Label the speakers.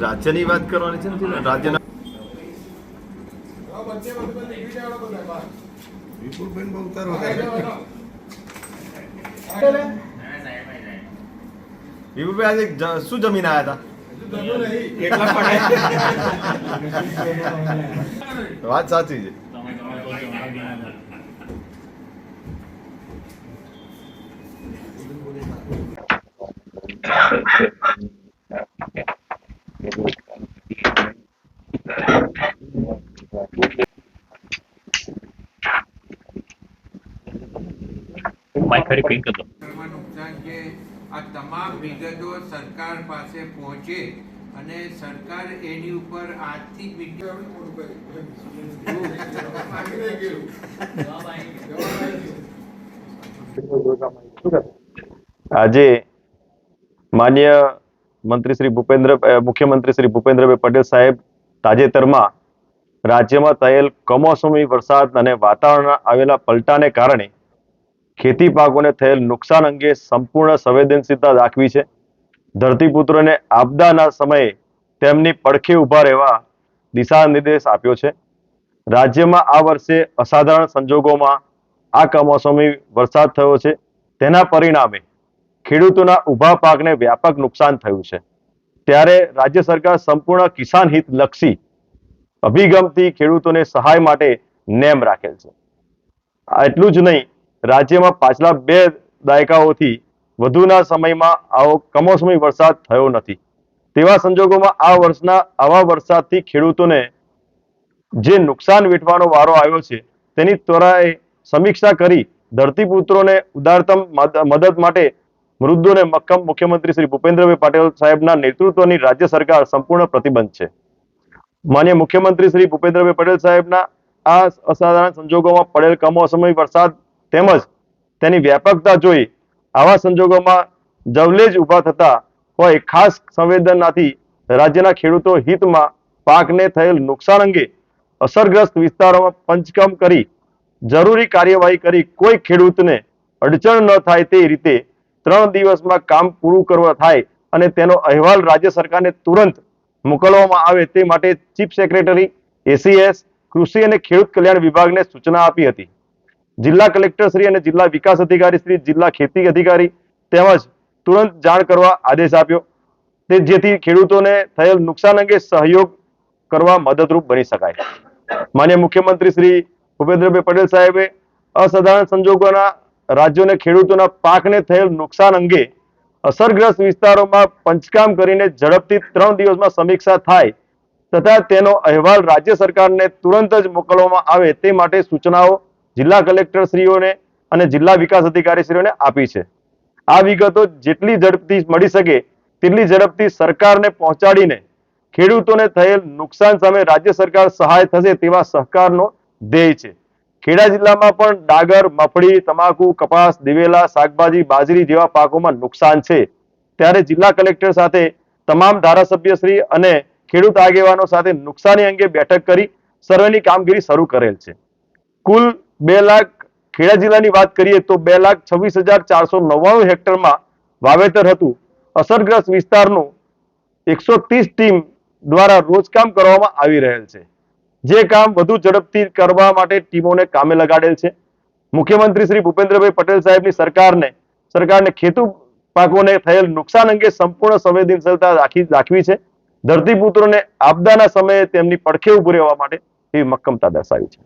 Speaker 1: રાજ્યની વાત કરવાની છે?
Speaker 2: ને રાજ્યના
Speaker 3: વિપુલબેન
Speaker 2: વિપુલભાઈ આજે શું જમીન આવ્યા હતા વાત સાચી છે.
Speaker 4: માઇક ખરી પિંક હતો
Speaker 5: આ તમામ વિગતો સરકાર પાસે પહોંચે અને સરકાર એની ઉપર આજથી
Speaker 2: આજે માન્ય મંત્રી શ્રી ભૂપેન્દ્ર મુખ્યમંત્રી શ્રી ભૂપેન્દ્રભાઈ પટેલ સાહેબ તાજેતરમાં રાજ્યમાં થયેલ કમોસમી વરસાદ અને વાતાવરણના આવેલા પલટાને કારણે ખેતી પાકોને થયેલ નુકસાન અંગે સંપૂર્ણ સંવેદનશીલતા દાખવી છે. ધરતીપુત્રોને આપદાના સમયે તેમની પડખે ઊભા રહેવા દિશા નિર્દેશ આપ્યો છે. રાજ્યમાં આ વર્ષે અસાધારણ સંજોગોમાં આ કમોસમી વરસાદ થયો છે. તેના પરિણામે ખેડૂતોના ઊભા પાકને વ્યાપક નુકસાન થયું છે. ત્યારે રાજ્ય સરકાર સંપૂર્ણ કિસાન હિત લક્ષી અભિગમથી ખેડૂતોને સહાય માટે નેમ રાખેલ છે. એટલું જ નહીં રાજ્યમાં પાછલા બે દાયકાઓથી વધુના સમયમાં આવો કમોસમી વરસાદ થયો નથી. તેવા સંજોગોમાં આ વર્ષના આવા વરસાદથી ખેડૂતોને જે નુકસાન વેઠવાનો વારો આવ્યો છે, તેની ત્વરાએ સમીક્ષા કરી ધરતીપુત્રોને ઉદારતમ મદદ માટે મૃદુ મક્કમ મુખ્યમંત્રી શ્રી ભૂપેન્દ્રભાઈ પટેલ સાહેબના નેતૃત્વની રાજ્ય સરકાર સંપૂર્ણ પ્રતિબંધ છે. માન્ય મુખ્યમંત્રી શ્રી ભૂપેન્દ્રભાઈ પટેલ સાહેબના આ અસાધારણ સંજોગોમાં પડેલ કમોસમી વરસાદ તેમજ તેની વ્યાપકતા જોઈ આવા સંજોગોમાં જવલેજ ઊભા થતા હોય ખાસ સંવેદનાથી રાજ્યના ખેડૂતો હિતમાં પાકને થયેલ નુકસાન અંગે અસરગ્રસ્ત વિસ્તારોમાં પંચકમ કરી જરૂરી કાર્યવાહી કરી કોઈ ખેડૂતને અડચણ ન થાય તે રીતે ત્રણ દિવસમાં કામ પૂરું કરવા થાય અને તેનો અહેવાલ રાજ્ય સરકારને તુરંત મોકલવામાં આવે તે માટે ચીફ સેક્રેટરી એસીએસ કૃષિ અને ખેડૂત કલ્યાણ વિભાગને સૂચના આપી હતી. જિલ્લા કલેક્ટર શ્રી અને જિલ્લા વિકાસ અધિકારી શ્રી જિલ્લા ખેતી અધિકારી તેમજ તુરંત જાણ કરવા આદેશ આપ્યો. તે જેથી ખેડૂતોને થયેલ નુકસાન અંગે સહયોગ કરવા મદદરૂપ બની શકાય. માન્ય મુખ્યમંત્રી શ્રી ભૂપેન્દ્રભાઈ પટેલ સાહેબે અસાધારણ સંજોગોના રાજ્યોને ખેડૂતોના પાકને થયેલ નુકસાન અંગે અસરગ્રસ્ત વિસ્તારોમાં પંચકામ કરીને ઝડપથી ત્રણ દિવસમાં સમીક્ષા થાય તથા તેનો અહેવાલ રાજ્ય સરકારને તુરંત જ મોકલવામાં આવે તે માટે સૂચનાઓ જિલ્લા કલેક્ટરશ્રીઓને અને જિલ્લા વિકાસ અધિકારીશ્રીઓને આપી છે. આ વિગતો જેટલી ઝડપથી મળી શકે તેટલી ઝડપથી સરકારને પહોંચાડીને ખેડૂતોને થયેલ નુકસાન સામે રાજ્ય સરકાર સહાય થશે તેવા સહકારનો ધ્યેય છે. ખેડા જિલ્લામાં પણ ડાગર, મફળી, તમાકુ, કપાસ, દિવેલા, શાકભાજી, બાજરી જેવા પાકોમાં નુકસાન છે. ત્યારે જિલ્લા કલેક્ટર સાથે તમામ ધારાસભ્યશ્રી અને ખેડૂત આગેવાનો સાથે નુકસાની અંગે બેઠક કરી સર્વેની કામગીરી શરૂ કરેલ છે. કુલ બે લાખ ખેડા જિલ્લાની વાત કરીએ તો બે લાખ છવ્વીસ હજાર ચારસો નવ્વાણું હેક્ટરમાં વાવેતર હતું. અસરગ્રસ્ત વિસ્તારનું એકસો ત્રીસ ટીમ દ્વારા રોજકામ કરવામાં આવી રહેલ છે. જે કામ વધુ ઝડપથી કરવા માટે ટીમોને કામે લગાડેલ છે. મુખ્યમંત્રી શ્રી ભૂપેન્દ્રભાઈ પટેલ સાહેબની સરકારને સરકારને ખેતુ પાકોને થયેલ નુકસાન અંગે સંપૂર્ણ સંવેદનશીલતા રાખી, રાખવી છે. ધરતીપુત્રોને આપદાના સમયે તેમની પડખે ઉભું રહેવા માટે એવી મક્કમતા દર્શાવી છે.